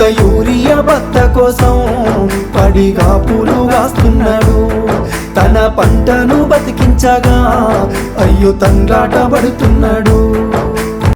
ఒక్క యూరియా బత్త కోసం పడిగా పూలు కాస్తున్నాడు తన పంటను బతికించగా అయ్యో తండ్రాట పడుతున్నాడు.